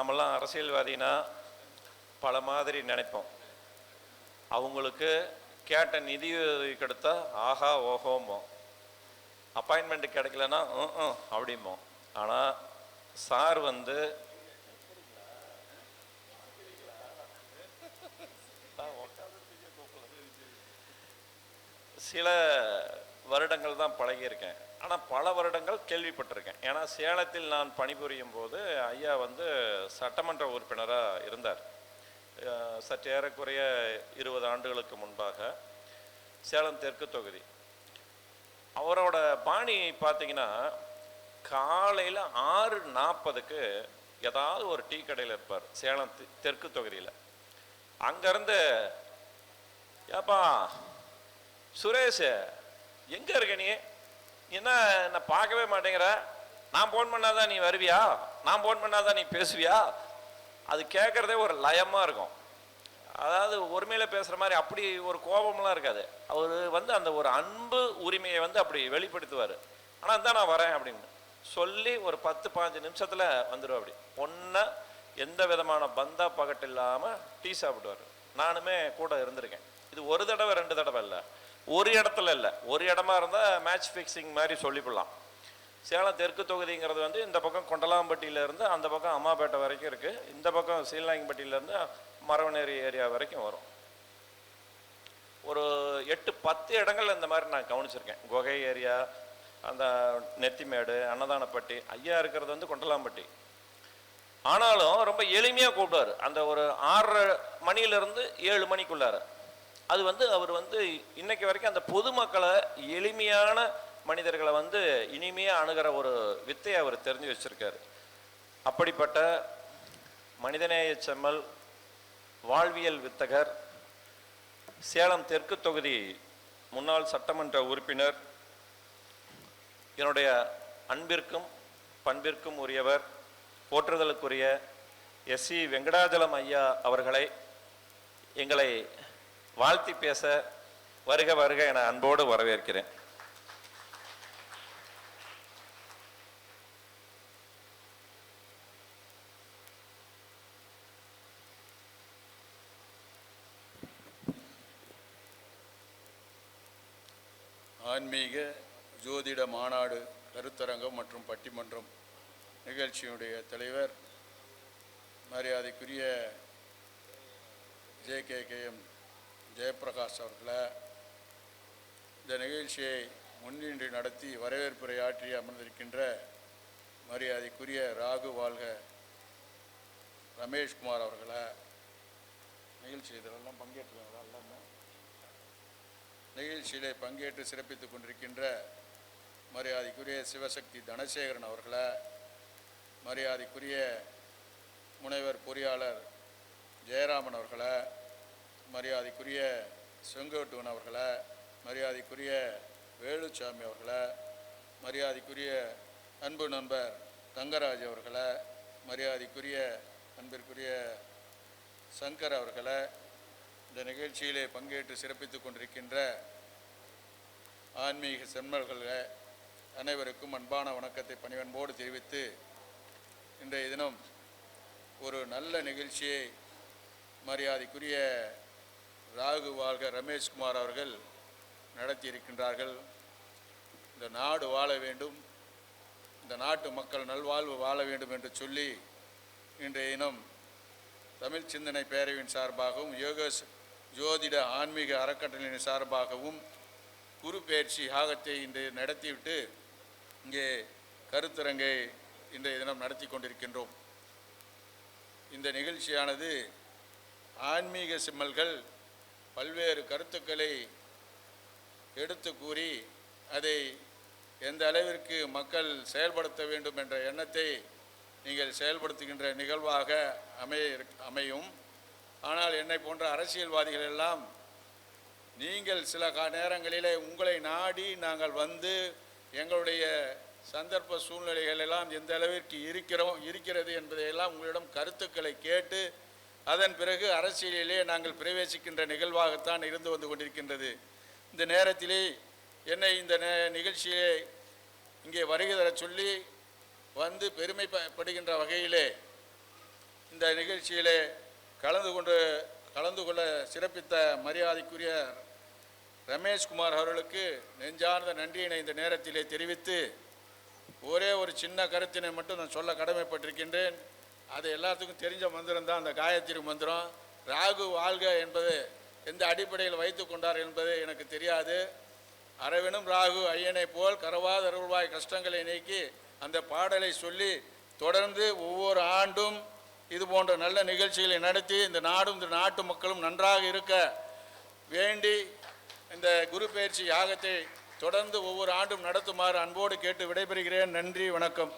நம்மெல்லாம் அரசியல்வாதினா பல மாதிரி நினைப்போம். அவங்களுக்கு கேட்ட நிதி உதவி கிடைத்தா ஆஹா ஓஹோமோ அப்பாயின்மெண்ட் கிடைக்கலன்னா ம் ம் அப்படிமோ ஆனால் சார் வந்து சில வருடங்கள் தான் பழகியிருக்கேன். ஆனால் பல வருடங்கள் கேள்விப்பட்டிருக்கேன். ஏன்னா சேலத்தில் நான் பணிபுரியும் போது ஐயா வந்து சட்டமன்ற உறுப்பினராக இருந்தார். சற்று ஏறக்குறைய இருபது ஆண்டுகளுக்கு முன்பாக சேலம் தெற்கு தொகுதி. அவரோட பாணி பார்த்தீங்கன்னா காலையில் ஆறு நாற்பதுக்கு ஏதாவது ஒரு டீ கடையில் இருப்பார் சேலம் தெற்கு தொகுதியில். அங்கேருந்து ஏப்பா சுரேஷ் எங்கே இருக்க நீ? என்ன நான் பார்க்கவே மாட்டேங்கிற. நான் ஃபோன் பண்ணாதான் நீ வருவியா? நான் ஃபோன் பண்ணாதான் நீ பேசுவியா? அது கேட்குறதே ஒரு லயமாக இருக்கும். அதாவது உரிமையில் பேசுகிற மாதிரி அப்படி ஒரு கோபம்லாம் இருக்காது. அவர் வந்து அந்த ஒரு அன்பு உரிமையை வந்து அப்படி வெளிப்படுத்துவார். ஆனால் தான் நான் வரேன் அப்படின்னு சொல்லி ஒரு பத்து பாஞ்சு நிமிஷத்தில் வந்துடும் அப்படி. ஒன்றை எந்த விதமான பந்தா பகட்டு இல்லாமல் டீ சாப்பிடுவார். நானுமே கூட இருந்திருக்கேன். இது ஒரு தடவை ரெண்டு தடவை இல்லை. ஒரு இடத்துல இல்லை. ஒரு இடமா இருந்தால் மேட்ச் ஃபிக்ஸிங் மாதிரி சொல்லிவிடலாம். சேலம் தெற்கு தொகுதிங்கிறது வந்து இந்த பக்கம் கொண்டலாம்பட்டியிலேருந்து அந்த பக்கம் அம்மாப்பேட்டை வரைக்கும் இருக்குது இந்த பக்கம் சீலாங்கிப்பட்டியில இருந்து மரவனேரி ஏரியா வரைக்கும் வரும். ஒரு எட்டு பத்து இடங்கள் இந்த மாதிரி நான் கவனிச்சிருக்கேன். குகை ஏரியா அந்த நெத்திமேடு அன்னதானப்பட்டி ஐயா இருக்கிறது வந்து கொண்டலாம்பட்டி. ஆனாலும் ரொம்ப எளிமையாக கூப்பிடுவார். அந்த ஒரு ஆறரை மணியிலிருந்து ஏழு மணிக்குள்ளார. அது வந்து அவர் வந்து இன்னைக்கு வரைக்கும் அந்த பொதுமக்களை எளிமையான மனிதர்களை வந்து இனிமையாக அணுகிற ஒரு வித்தையை அவர் தெரிஞ்சு வச்சிருக்காரு. அப்படிப்பட்ட மனிதநேய செம்மல் வாழ்வியல் வித்தகர் சேலம் தெற்கு தொகுதி முன்னாள் சட்டமன்ற உறுப்பினர் என்னுடைய அன்பிற்கும் பண்பிற்கும் உரியவர் போற்றுதலுக்குரிய எஸ் சி வெங்கடாஜலம் ஐயா அவர்களை எங்களை வாழ்த்தி பேச வருக வருக என அன்போடு வரவேற்கிறேன். ஆன்மீக ஜோதிட மாநாடு கருத்தரங்கம் மற்றும் பட்டிமன்றம் நிகழ்ச்சியினுடைய தலைவர் மரியாதைக்குரிய J K K M Jayaprakash அவர்களை இந்த நிகழ்ச்சியை முன்னின்று நடத்தி வரவேற்புரை ஆற்றி அமர்ந்திருக்கின்ற மரியாதைக்குரிய ராகு வாழ்க ரமேஷ்குமார் அவர்களை நிகழ்ச்சி இதெல்லாம் பங்கேற்றுக்காங்களா எல்லாமே நிகழ்ச்சியிலே பங்கேற்று சிறப்பித்துக் கொண்டிருக்கின்ற மரியாதைக்குரிய சிவசக்தி தனசேகரன் அவர்களை மரியாதைக்குரிய முனைவர் பொறியாளர் ஜெயராமன் அவர்களை மரியாதைக்குரிய செங்கோட்டுவன் அவர்களை மரியாதைக்குரிய வேலுச்சாமி அவர்களை மரியாதைக்குரிய அன்பு நண்பர் தங்கராஜ் அவர்களை மரியாதைக்குரிய அன்பிற்குரிய சங்கர் அவர்களை இந்த நிகழ்ச்சியிலே பங்கேற்று சிறப்பித்துக் கொண்டிருக்கின்ற ஆன்மீக செம்மல்கள் அனைவருக்கும் அன்பான வணக்கத்தை பணிவன்போடு தெரிவித்து இன்றைய தினம் ஒரு நல்ல நிகழ்ச்சியை மரியாதைக்குரிய ராகு வாழ்க ரமேஷ்குமார் அவர்கள் நடத்தியிருக்கின்றார்கள். இந்த நாடு வாழ வேண்டும். இந்த நாட்டு மக்கள் நல்வாழ்வு வாழ வேண்டும் என்று சொல்லி இன்றைய தினம் தமிழ் சிந்தனை பேரவையின் சார்பாகவும் யோக ஜோதிட ஆன்மீக அறக்கட்டளையின் சார்பாகவும் குரு பயிற்சி யாகத்தை இன்று நடத்திவிட்டு இங்கே கருத்தரங்கை இன்றைய தினம் நடத்தி கொண்டிருக்கின்றோம். இந்த நிகழ்ச்சியானது ஆன்மீக சிம்மல்கள் பல்வேறு கருத்துக்களை எடுத்து கூறி அதை எந்த அளவிற்கு மக்கள் செயல்படுத்த வேண்டும் என்ற எண்ணத்தை நீங்கள் செயல்படுத்துகின்ற நிகழ்வாக அமைய அமையும். ஆனால் என்னை போன்ற அரசியல்வாதிகள் எல்லாம் நீங்கள் சில கா நேரங்களிலே உங்களை நாடி நாங்கள் வந்து எங்களுடைய சந்தர்ப்ப சூழ்நிலைகள் எல்லாம் எந்த அளவிற்கு இருக்கிறோம் இருக்கிறது என்பதையெல்லாம் உங்களிடம் கருத்துக்களை கேட்டு அதன் பிறகு அரசியலிலே நாங்கள் பிரவேசிக்கின்ற நிகழ்வாகத்தான் இருந்து வந்து கொண்டிருக்கின்றது. இந்த நேரத்திலே என்னை இந்த நே- நிகழ்ச்சியை இங்கே வருகை தரச் சொல்லி வந்து பெருமைப்படுகின்ற வகையிலே இந்த நிகழ்ச்சியிலே கலந்து கொண்டு கலந்து கொள்ள சிறப்பித்த மரியாதைக்குரிய ரமேஷ்குமார் அவர்களுக்கு நெஞ்சார்ந்த நன்றியினை இந்த நேரத்திலே தெரிவித்து ஒரே ஒரு சின்ன கருத்தினை மட்டும் நான் சொல்ல கடமைப்பட்டிருக்கின்றேன். அது எல்லாத்துக்கும் தெரிஞ்ச மந்திரம் தான் அந்த காயத்ரி மந்திரம். ராகு வாழ்க என்பது எந்த அடிப்படையில் வைத்து கொண்டார் என்பது எனக்கு தெரியாது. அரவினும் ராகு ஐயனை போல் கரவாத அருள்வாய் கஷ்டங்களை நீக்கி அந்த பாடலை சொல்லி தொடர்ந்து ஒவ்வொரு ஆண்டும் இது போன்ற நல்ல நிகழ்ச்சிகளை நடத்தி இந்த நாடும் இந்த நாட்டு மக்களும் நன்றாக இருக்க வேண்டி இந்த குரு பயிற்சி யாகத்தை தொடர்ந்து ஒவ்வொரு ஆண்டும் நடத்துமாறு அன்போடு கேட்டு விடைபெறுகிறேன். நன்றி வணக்கம்.